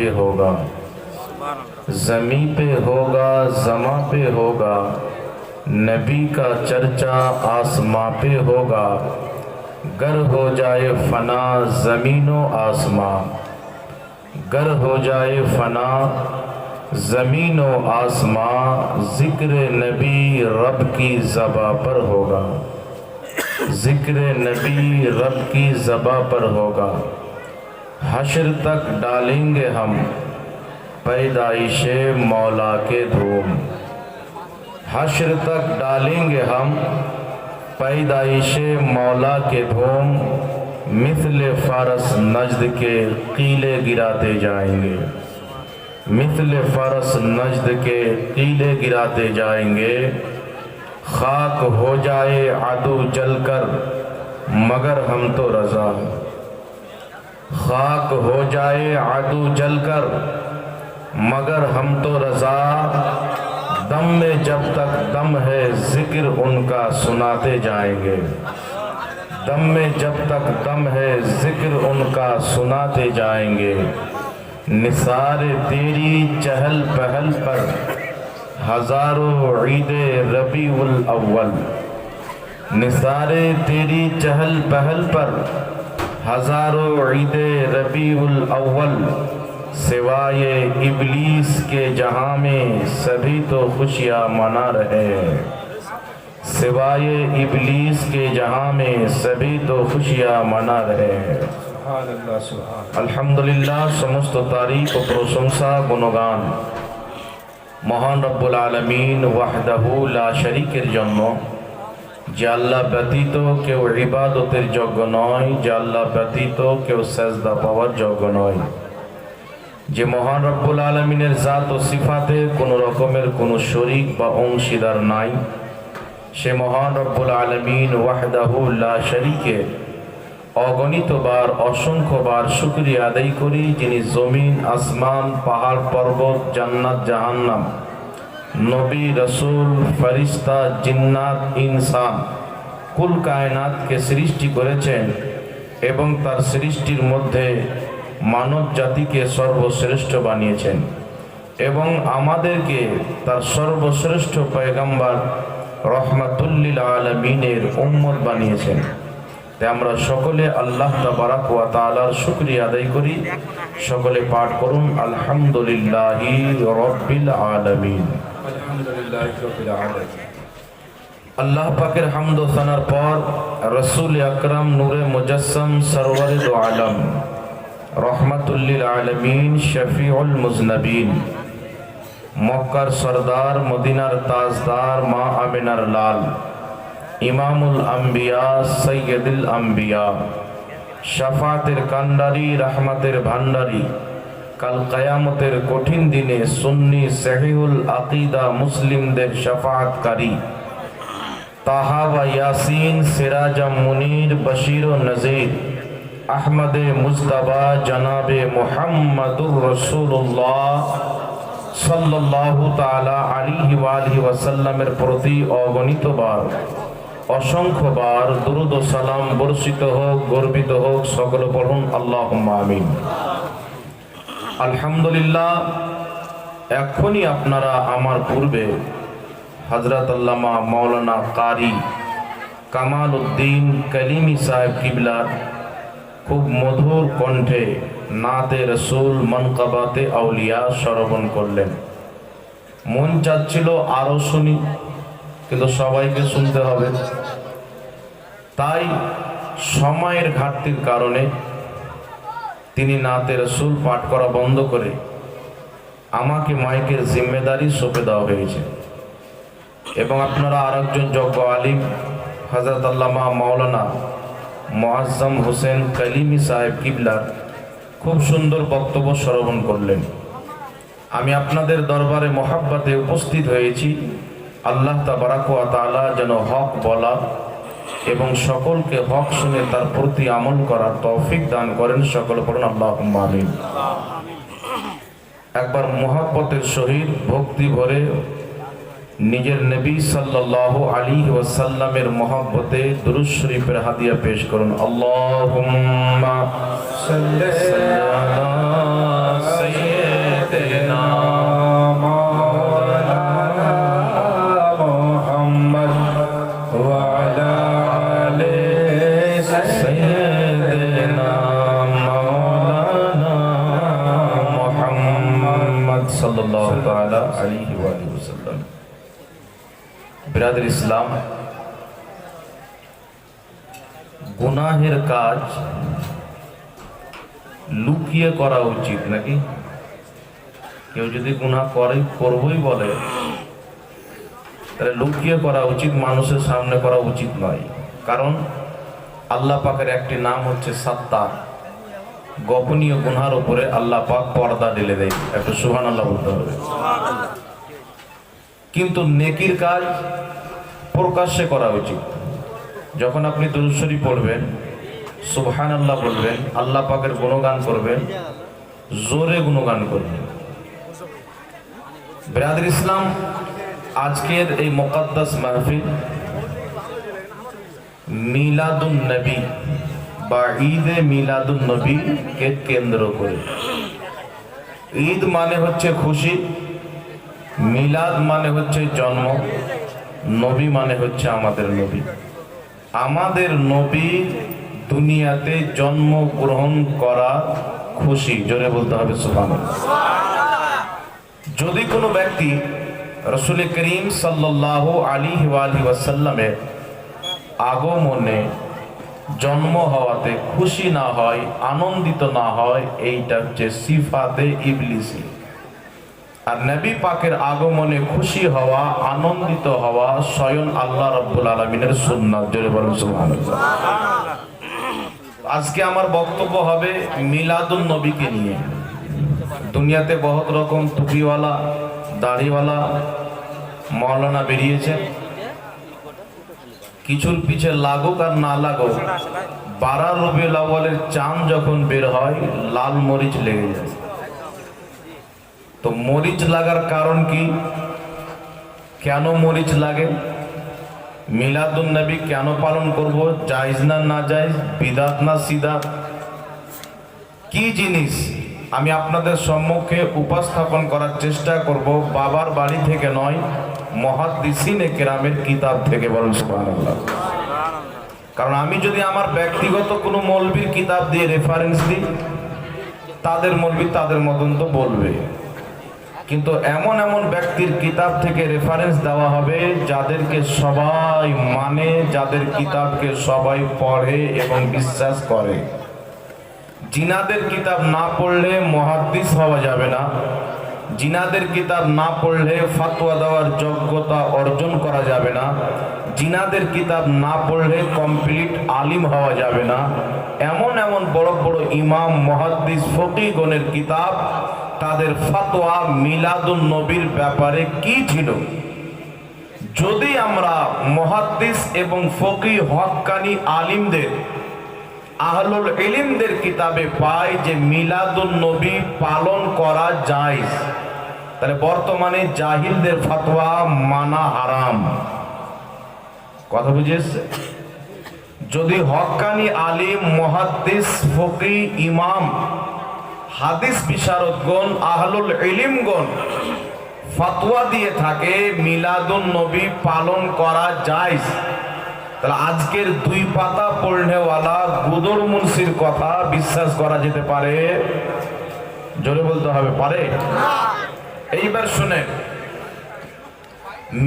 پہ ہوگا۔ زمیں پہ ہوگا، زماں پہ ہوگا۔ نبی کا چرچا آسماں پہ ہوگا۔ گر ہو جائے فنا زمین و آسماں۔ گر ہو جائے فنا زمین و آسماں۔ ذکر نبی رب کی زبا پر ہوگا۔ ذکر نبی رب کی زباں پر ہوگا۔ حشر تک ڈالیں گے ہم۔ پیدائش مولا کے دھوم۔ حشر تک ڈالیں گے ہم۔ پیدائش مولا کے دھوم۔ مثل فارس نجد کے قیلے گراتے جائیں گے۔ مثل فارس نجد کے قیلے گراتے جائیں گے۔ خاک ہو جائے عدو جل کر، مگر ہم تو رضا۔ خاک ہو جائے، عدو جل کر۔ مگر ہم تو رضا۔ دم میں جب تک دم ہے، ذکر ان کا سناتے جائیں گے۔ دم میں جب تک دم ہے، ذکر ان کا سناتے جائیں گے۔ نثار تیری چہل پہل پر۔ ہزاروں عید ربی الاول۔ نثار تیری چہل پہل پر۔ ہزاروں عید ربیع الاول سوائے ابلیس کے جہاں میں سبھی تو خوشیاں منا رہے ہیں۔ سوائے ابلیس کے جہاں میں سبھی تو خوشیاں منا رہے ہیں۔ الحمدللہ سمست تاریخ و پروسنسا گنگان মহান رب العالمین وحدہو لا شریک জন্য যে আল্লাহ ব্যতীত কেউ ইবাদতের যোগ্য নয়, যে আল্লাহ ব্যতীত কেউ সেজদা পাওয়ার যোগ্য নয়। যে মহান রব্বুল আলমিনের জাত ও সিফাতে কোনো রকমের কোনো শরিক বা অংশীদার নাই। সে মহান রব্বুল আলমিন ওয়াহদাহু লা শরিকের অগণিতবার অসংখ্যবার শুক্রিয়া আদায় করি, যিনি জমিন, আসমান, পাহাড়, পর্বত, জান্নাত, জাহান্নাম নবী, রসুল ফরিস্তা জিন্নাত, ইনসান, কুল কায়নাতকে সৃষ্টি করেছেন এবং তার সৃষ্টির মধ্যে মানব জাতিকে সর্বশ্রেষ্ঠ বানিয়েছেন এবং আমাদেরকে তার সর্বশ্রেষ্ঠ পয়গাম্বার রহমাতুল্লিল আলমিনের উম্মত বানিয়েছেন। তাই আমরা সকলে আল্লাহ তাবারাক ওয়া আদায় করি। সকলে পাঠ করুন, আলহামদুলিল্লাহি রাব্বিল আলামিন। আল্লাহ পাকের হামদ সানার পর রসুল আকরাম নূরে মুজাসসাম সরওয়ারে আলম রহমাতুল্লিল আলমিন, শফিউল মুজনবিন, মক্কার সরদার, মদিনার তাজদার মা আমিনার লাল, ইমামুল আম্বিয়া, সৈয়দুল আম্বিয়া, শাফাতের কান্ডারি রাহমাতের ভান্ডারি কাল কায়ামতের কঠিন দিনে সুন্নি সহিউল আকিদা মুসলিমদের শাফাতকারী তাহাবা ইয়াসিন, সিরাজা মুনির, বশির ও নজির, আহমদে মুজতবা, জনাবে মুহাম্মদুর রসুল্লাহ সাল্লাল্লাহু তাআলা আলাইহি ওয়া ওয়াসাল্লামের প্রতি অগণিতবার অসংখ্যবার দুরুদ ও সালাম বর্ষিত হোক, গর্বিত হোক, সকল পড়ুন আল্লাহ আমিন। আলহামদুলিল্লাহ, এখনই আপনারা আমার পূর্বে হজরত আল্লামা মৌলানা কারি কামাল উদ্দিন কলিমি সাহেব কিবলার খুব মধুর কণ্ঠে নাতে রসুল মনকাবাতে আউলিয়া শ্রবণ করলেন। মন চাচ্ছিল আরও শুনি, কিন্তু সবাইকে শুনতে হবে। তাই সময়ের ঘাটতির কারণে তিনি নাতে রসুল পাঠ করা বন্ধ করে আমাকে মাইকের জিম্মেদারি সঁপে দেওয়া হয়েছে। এবং আপনারা আরেকজন যোগ্য আলিম হজরত আল্লামা মাওলানা মোয়াজ্জম হোসেন কালিমি সাহেব কিবলার খুব সুন্দর বক্তব্য শ্রবণ করলেন। আমি আপনাদের দরবারে মোহাব্বতে উপস্থিত হয়েছি। আল্লাহ তাবারাকুয়া তালা যেন হক বলা এবং সকলকে হক শুনে তার প্রতি আমল করার তৌফিক দান করেন সকল পড়ুন আল্লাহ আমিন। একবার মোহাব্বতের সহিত ভক্তি ভরে নিজের নবী সাল্লাহ আলী ওয়াসাল্লামের মহব্বতে দুরুজ শরীফের হাদিয়া পেশ করুন। আল্লাহুম্মা আলিহি ওয়াসাল্লাম। বিরাদর ইসলাম, গুনাহের কাজ লুকিয়ে করা উচিত নাকি? কেউ যদি গুনাহ করে, করবই বলে, তাহলে লুকিয়ে করা উচিত, মানুষের সামনে করা উচিত নয়। কারণ আল্লাহ পাকের একটি নাম হচ্ছে সাত্তার। গোপনীয় গুনহার উপরে আল্লাহ পাক পর্দা ঢেলে দেয়। একটু সুহান আল্লাহ বলতে হবে। কিন্তু নেকির কাজ প্রকাশ্যে করা উচিত। যখন আপনি দুরুশ্বরী পড়বেন সুবহান আল্লাহ বলবেন, আল্লাহ পাকের গুণগান করবেন, জোরে গুণগান করবেন। ব্রাদার ইসলাম, আজকের এই মোকাদ্দাস মাহফিল মিলাদুন নবী বা ঈদে মিলাদুন নবীকে কেন্দ্র করে। ঈদ মানে হচ্ছে খুশি মিলাদ মানে হচ্ছে জন্ম, নবী মানে হচ্ছে আমাদের নবী। আমাদের নবী দুনিয়াতে জন্ম গ্রহণ করা খুশি, জোরে বলতে হবে সুবহান যদি কোনো ব্যক্তি রসুল করিম সাল্লাহ আলী আলী ওয়াসাল্লামের আগমনে জন্ম হওয়াতে খুশি না হয়, আনন্দিত না হয়, এইটা হচ্ছে সিফাতে ইবলিসি। আর নবী পাকের আগমনে খুশি হওয়া, আনন্দিত হওয়া স্বয়ং আল্লাহ রব্বুল আলমিনের সুন্নাত। জোরে বলেন। আজকে আমার বক্তব্য হবে মিলাদুন নবীকে নিয়ে। দুনিয়াতে বহুত রকম টুপিওয়ালা, দাড়িওয়ালা মৌলানা বেরিয়েছে কিছুর পিছে লাগুক আর না লাগুক বারা আউয়ালের চাঁদ যখন বের হয়, লাল মরিচ লেগে যায়। তো মরিচ লাগার কারণ কি? কেন মরিচ লাগে? মিলাদুন নবী কেন পালন করব? জায়েজ না না জায়েজ? বিদাত না সিদাত? কি জিনিস আমি আপনাদের সম্মুখে উপস্থাপন করার চেষ্টা করব? বাবার বাড়ি থেকে নয় মহাদিসিনে কেরামের কিতাব থেকে বলুন কারণ আমি যদি আমার ব্যক্তিগত কোনো মৌলবীর কিতাব দিয়ে রেফারেন্স দিই, তাদের মৌলবী তাদের মতন তো বলবে। কিন্তু এমন এমন ব্যক্তির কিতাব থেকে রেফারেন্স দেওয়া হবে যাদেরকে সবাই মানে যাদের কিতাবকে সবাই পড়ে এবং বিশ্বাস করে। জিনাদের কিতাব না পড়লে মহাদ্দিস হওয়া যাবে না। জিনাদের কিতাব না পড়লে ফাতোয়া দেওয়ার যোগ্যতা অর্জন করা যাবে না। জিনাদের কিতাব না পড়লে কমপ্লিট আলিম হওয়া যাবে না। এমন এমন বড় বড় ইমাম, মহাদ্দিস, ফকিগণের কিতাব, তাদের ফাতোয়া মিলাদুন নবীর ব্যাপারে কি ছিল? যদি আমরা মহাদ্দিস এবং ফকি হক্কানি আলিমদের, আহলুল ইলিমদের কিতাবে পাই যে মিলাদুন নবী পালন করা যায় তাহলে বর্তমানে জাহিলদের ফতোয়া মানা হারাম। কথা বুঝেছে যদি হক্কানি আলিম, মহাদ্দিস, ফকি, ইমাম, হাদিস বিশারদগণ, আহলুল ইলিমগণ ফতোয়া দিয়ে থাকে, মিলাদুন নবী পালন করা যায় তাহলে আজকের দুই পাতা পড়নেওয়ালা গুদর মুন্সির কথা বিশ্বাস করা যেতে পারে? জোরে বলতে হবে, পারে? এইবার শুনে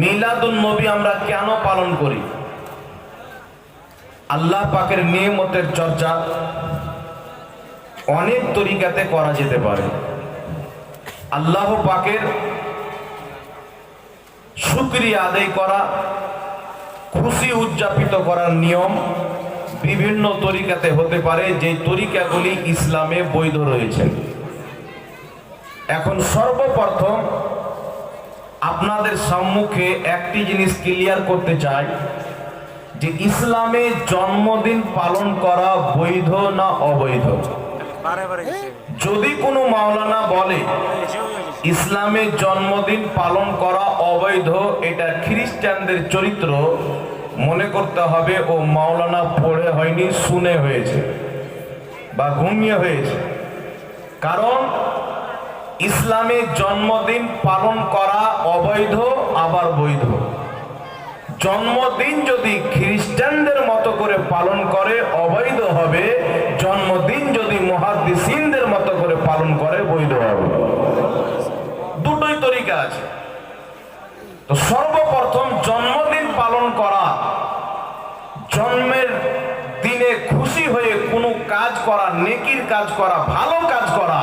মিলাদুন নবী আমরা কেন পালন করি? আল্লাহ পাকের নিয়মতের চর্চা অনেক তরিকাতে করা যেতে পারে। আল্লাহ পাকের শুক্রিয়া আদায় করা, খুশি উদযাপিত করার নিয়ম বিভিন্ন তরিকাতে হতে পারে, যে তরিকাগুলি ইসলামে বৈধ রয়েছে। এখন সর্বপ্রথম আপনাদের সম্মুখে একটি জিনিস ক্লিয়ার করতে চাই। যে ইসলামে জন্মদিন পালন করা বৈধ না অবৈধ? যদি কোনো মাওলানা বলে ইসলামে জন্মদিন পালন করা অবৈধ এটা খ্রিস্টানদের চরিত্র মনে করতে হবে ও মাওলানা পড়ে হয়নি শুনে হয়েছে বা ঘুমিয়ে হয়েছে। কারণ ইসলামে জন্মদিন পালন করা অবৈধ আবার বৈধ। জন্মদিন যদি খ্রিস্টানদের মতো করে পালন করে, অবৈধ হবে, জন্মদিন যদি মহাদিসিনদের মতো করে পালন করে, বৈধ হবে। দুটোই তরিকা আছে। তো সর্বপ্রথম জন্মদিন পালন করা, জন্মের দিনে খুশি হয়ে কোনো কাজ করা, নেকির কাজ করা, ভালো কাজ করা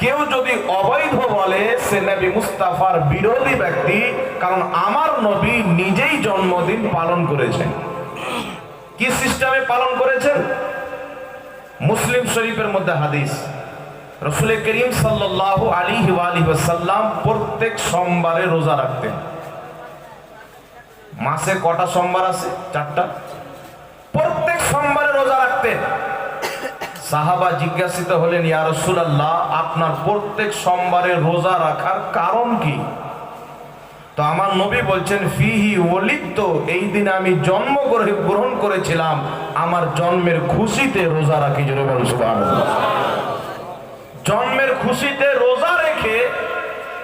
কেউ যদি অবৈধ বলে সে নবী মুস্তাফার বিরোধী ব্যক্তি, কারণ আমার নবী নিজেই জন্মদিন পালন করেছেন। কি সিস্টেমে পালন করেছেন? মুসলিম শরীফের মধ্যে হাদিস। রসুল করিম সাল্লাহ আলী আলী সাল্লাম প্রত্যেক সোমবারে রোজা রাখতেন। মাসে কটা সোমবার আছে? চারটা। প্রত্যেক সোমবারে রোজা রাখতেন। সাহাবা জিজ্ঞাসিত হলেন, ইয়া রসুলাল্লাহ, আপনার প্রত্যেক সোমবারে রোজা রাখার কারণ কি? তো আমার নবী বলছেন, ফিহি ওলিদ এই দিনে আমি জন্ম গ্রহ- গ্রহণ করেছিলাম। আমার জন্মের খুশিতে রোজা রাখি জন্মের খুশিতে রোজা রেখে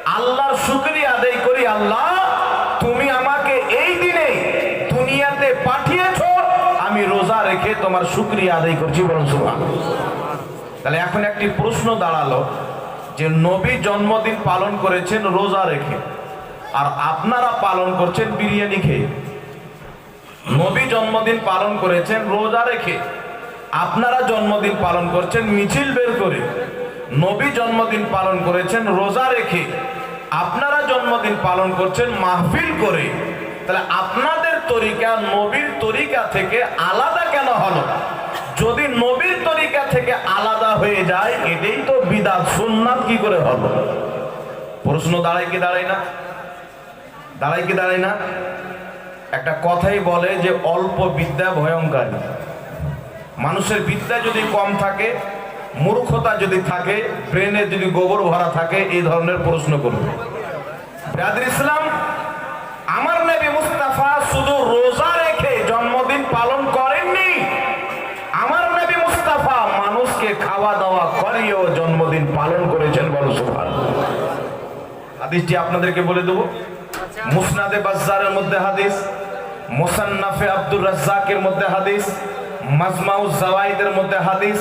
আল্লাহর শুকরিয়া আদায় করি, আল্লাহ, তুমি আমাকে এই দিনে দুনিয়াতে পাঠিয়েছ রেখে তোমার শুকরিয়া আদায় করছি বলুন সুবহানাল্লাহ। তাহলে এখন একটি প্রশ্ন দাঁড়াল যে নবী জন্মদিন পালন করেছেন রোজা রেখে আর আপনারা পালন করছেন বিরিয়ানি খেয়ে। নবী জন্মদিন পালন করেছেন রোজা রেখে, আপনারা জন্মদিন পালন করছেন মিছিল বের করে। নবী জন্মদিন পালন করেছেন রোজা রেখে, আপনারা জন্মদিন পালন করছেন মাহফিল করে। তাহলে আপনাদের তরিকা, নবীর তরিকা থেকে আলাদা কেন হলো? যদি নবীর তরিকা থেকে আলাদা হয়ে যায়, এটাই তো বিদাত, সুন্নাত কি করে হলো? প্রশ্ন দাঁড়ায় কি দাঁড়ায় না? দাঁড়ায় কি দাঁড়ায় না? একটা কথাই বলে যে অল্প বিদ্যা ভয়ঙ্করী। মানুষের বিদ্যা যদি কম থাকে, মূর্খতা যদি থাকে, ব্রেনে যদি গোবর ভরা থাকে, এই ধরনের প্রশ্ন করবে। ইসলাম, আমার নবী শুধু রোজা রেখে জন্মদিন পালন করেননি। আমার নবী মুস্তাফা মানুষকে খাওয়া দাওয়া করিয়েও জন্মদিন পালন করেছেন, বলো সুভান হাদিসটি আপনাদেরকে বলে দেবো। মুসনাদে বাজারের মধ্যে হাদিস, মোসান্নাফে আব্দুর রাজ্জাকের মধ্যে হাদিস, মাজমাউজ জাওয়াইদের মধ্যে হাদিস।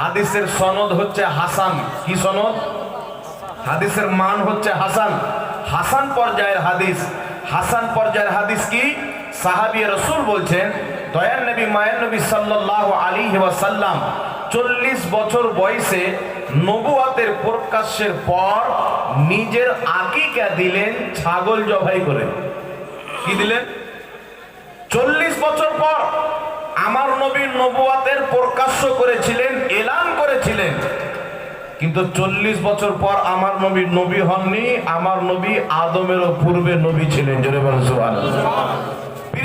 হাদিসের সনদ হচ্ছে হাসান। কি সনদ? হাদিসের মান হচ্ছে হাসান। হাসান পর্যায়ের হাদিস। হাসান পর্যায়ের হাদিস কি? সাহাবী রসুল বলছেন, দয়ার নবী, মায়ের নবী সাল্লাল্লাহু আলী ওয়াসাল্লাম চল্লিশ বছর বয়সে নবুয়াতের প্রকাশ্যের পর নিজের আকিকা দিলেন ছাগল জবাই করে। কি দিলেন? চল্লিশ বছর পর আমার নবী নবুয়াতের প্রকাশ্য করেছিলেন, এলান করেছিলেন। কিন্তু চল্লিশ বছর পর আমার নবী নবী হননি, আমার নবী আদমেরও পূর্বে নবী ছিলেন, জোরে সুবহানাল্লাহ।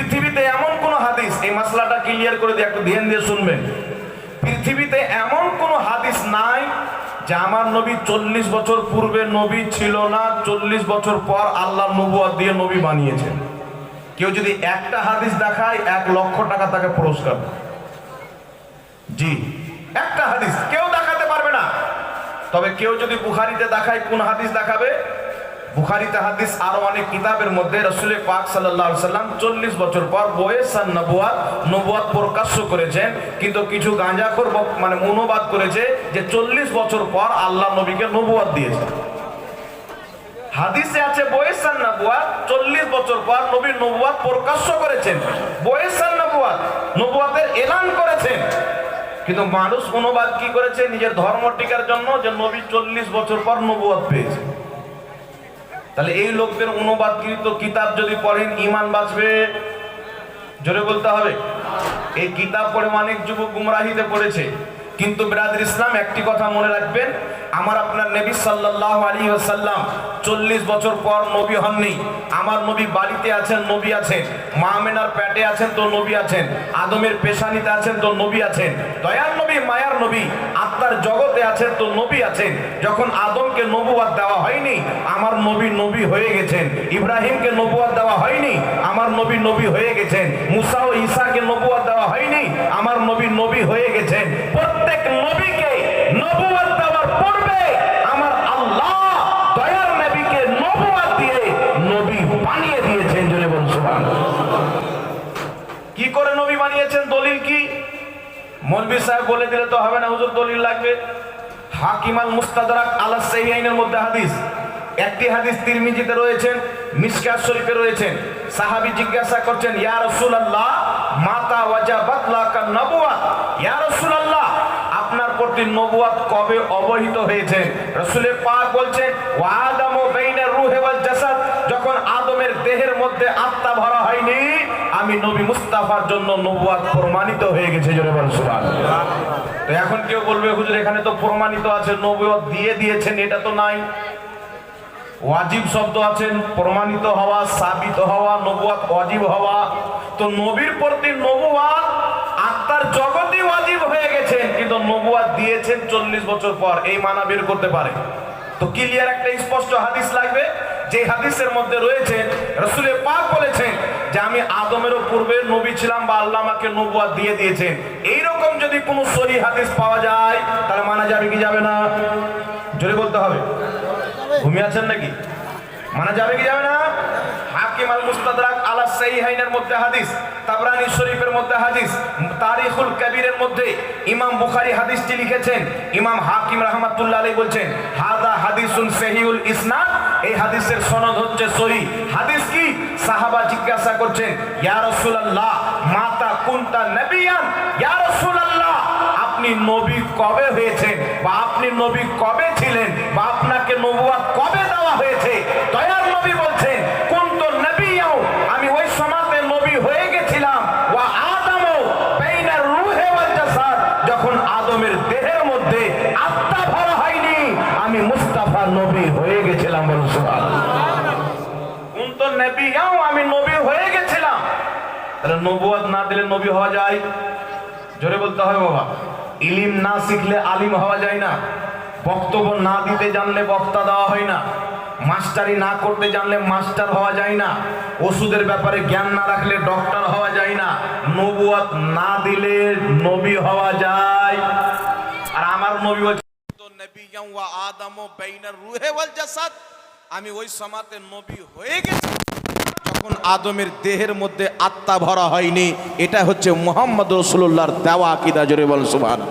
পৃথিবীতে এমন কোন হাদিস, এই মশলাটা ক্লিয়ার করে দিয়ে একটু ধ্যান দিয়ে শুনবেন। পৃথিবীতে এমন কোন হাদিস নাই যে আমার নবী চল্লিশ বছর পূর্বে নবী ছিল না, চল্লিশ বছর পর আল্লাহ নবুয়াদ দিয়ে নবী বানিয়েছেন। কেউ যদি একটা হাদিস দেখায়, এক লক্ষ টাকা তাকে পুরস্কার। জি, একটা হাদিস, কেউ দেখাতে পারবে না। তবে কেউ যদি বুখারিতে দেখায়, কোন হাদিস দেখাবে? বুখারিতে হাদিস আরও অনেক কিতাবের মধ্যে রসুল পাক সাল্লাহ সাল্লাম চল্লিশ বছর পর বয়েসান নবুয়াত নবুয়াত প্রকাশ্য করেছেন কিন্তু কিছু গাঁজাখোর মানে অনুবাদ করেছে যে চল্লিশ বছর পর আল্লাহ নবীকে নবুয়াত দিয়েছে। হাদিসে আছে বয়েসান নবুয়াত, চল্লিশ বছর পর নবী নবুয়াত প্রকাশ্য করেছেন। বয়েসান নবুয়াত, নবুয়াতের এলান করেছেন। কিন্তু মানুষ অনুবাদ কি করেছে? নিজের ধর্ম টিকার জন্য যে নবী চল্লিশ বছর পর নবুয়াত পেয়েছে। তাহলে এই লোকদের অনুবাদকৃত কিতাব যদি পড়েন ইমান বাঁচবে? জোরে বলতে হবে। এই কিতাব পড়ে অনেক যুবক গুমরাহিতে পড়েছে। কিন্তু বিরাদের ইসলাম, একটি কথা মনে রাখবেন, আমার আপনার নবী সাল্লাহ আলী সাল্লাম চল্লিশ বছর পর নবী হননি। আমার নবী বাড়িতে আছেন, নবী আছেন। মা মেনার পেটে আছেন, তো নবী আছেন। আদমের পেশানিতে আছেন, তো নবী আছেন। দয়ার নবী, মায়ার নবী, আত্মার জগতে আছেন, তো নবী আছেন। যখন আদমকে নবুয়াদ দেওয়া হয়নি, আমার নবী নবী হয়ে গেছেন। ইব্রাহিমকে নবুয়াদ দেওয়া হয়নি, আমার নবী নবী হয়ে গেছেন। মুসা ও ঈসাকে নবুয়াদ দেওয়া হয়নি, আমার নবী নবী হয়ে গেছেন প্রত্যেক নবীকে নবুয়াদ দেওয়ার পূর্বে আমার আল্লাহ দয়ার নবীকে নবুয়াদ দিয়ে নবী বানিয়ে দিয়েছেন জনে বল সুবহানাল্লাহ। কি করে নবী বানিয়েছেন দলিল কি মৌলবি সাহেব বলে দিলে তো হবে না, হুজুর দলিল লাগবে। হাকিমাল মুস্তাদরাক আলা সাহিহাইনের মধ্যে হাদিস। একটি হাদিস তিরমিজিতে রয়েছেন মিসকাত শরীফে রয়েছেন। সাহাবী জিজ্ঞাসা করছেন, ইয়া রাসূলুল্লাহ, মাতা ওয়াজা ওয়াজাবাত লাকা নবুয়াত ইয়া রাসূলুল্লাহ, আপনার প্রতি নবুয়াত কবে অবহিত হয়েছে? রাসূলের পাক বলছেন, ওয়া আদামু বাইনার রূহে ওয়াল জাসাদ, যখন আদমের দেহের মধ্যে আত্মা ভরা হয়নি আমি নবী মুস্তাফার জন্য নবুয়াত প্রমাণিত হয়ে গেছে, জোরে বল তো এখন কেউ বলবে, হুজুর, এখানে তো প্রমাণিত আছে নবুয়াত দিয়ে দিয়েছেন, এটা তো নাই। ওয়াজিব শব্দ আছেন প্রমাণিত হওয়া, সাবিত হওয়া নবুয়াত ওয়াজিব হওয়া। তো নবীর প্রতি নবুয়াত আত্মার জগতই ওয়াজিব হয়ে গেছেন কিন্তু নবুয়াত দিয়েছেন চল্লিশ বছর পর, এই মানা বের করতে পারে। তো ক্লিয়ার একটা স্পষ্ট হাদিস লাগবে যে হাদিসের মধ্যে রয়েছে, রসুলের পাক বলেছেন যে আমি আদমেরও পূর্বে নবী ছিলাম বা আল্লাহ আমাকে নবুয়াত দিয়ে দিয়েছেন। এইরকম যদি কোনো সহি হাদিস পাওয়া যায়, তাহলে মানা যাবে কি যাবে না? জোরে বলতে হবে। ঘুমিয়ে আছেন নাকি? মানা যাবে কি যাবে না? হাকিম আল মুস্তাদরাক আলা সাহিহাইনের মধ্যে হাদিস, তাবরানি শরীফের মধ্যে হাদিস, তারিখুল কবিরের মধ্যে ইমাম বুখারী হাদিসটি লিখেছেন। ইমাম হাকিম রাহমাতুল্লাহ আলাইহি বলছেন, হাদা হাদিসুন সহিউল ইসনাদ এই হাদিসের সনদ হচ্ছে সহি। হাদিস কি? সাহাবা জিজ্ঞাসা করছেন, ইয়া রাসূলুল্লাহ, মাতা কুনতা নবিয়ান? ইয়া রাসূলুল্লাহ, আপনি নবী কবে হয়েছেন? বা আপনি নবী কবে ছিলেন? বা আপনাকে নবুয়াত কবে দেওয়া হয়েছে? দয়ার নবী বলছেন কোন তো নবীও আমি ওই সমাজে নবী হয়ে গেছিলাম ওয়া আদমও বাইনার রূহে ওয়াল জাসাদ যখন আদমের দেহের মধ্যে আত্মা ভরা হয়নি আমি মুস্তাফা নবী হয়ে গেছিলাম বলুন সুবহানাল্লাহ কোন তো নবীও আমি নবী হয়ে গেছিলাম তাহলে নবুয়াত না দিলে নবী হওয়া যায়? জোরে বলতে হবে বাবা। ইলিম না শিখলে আলিম হওয়া যায় না। বক্তব্য না দিতে জানলে বক্তা দেওয়া হয় না। মাস্টারি না করতে জানলে মাস্টার হওয়া যায় না। ওষুধের ব্যাপারে জ্ঞান না রাখলে ডক্টর হওয়া যায় না। নবুয়াত না দিলে নবী হওয়া যায়। আর আমার নবী বলছে আমি ওই সমাতে নবী হয়ে গেছি। যখন আদমের দেহের মধ্যে আত্মা ভরা হয়নি। এটা হচ্ছে মোহাম্মদ রসুল্লাহর দেওয়া আকিদা, জোরে বল সুবহান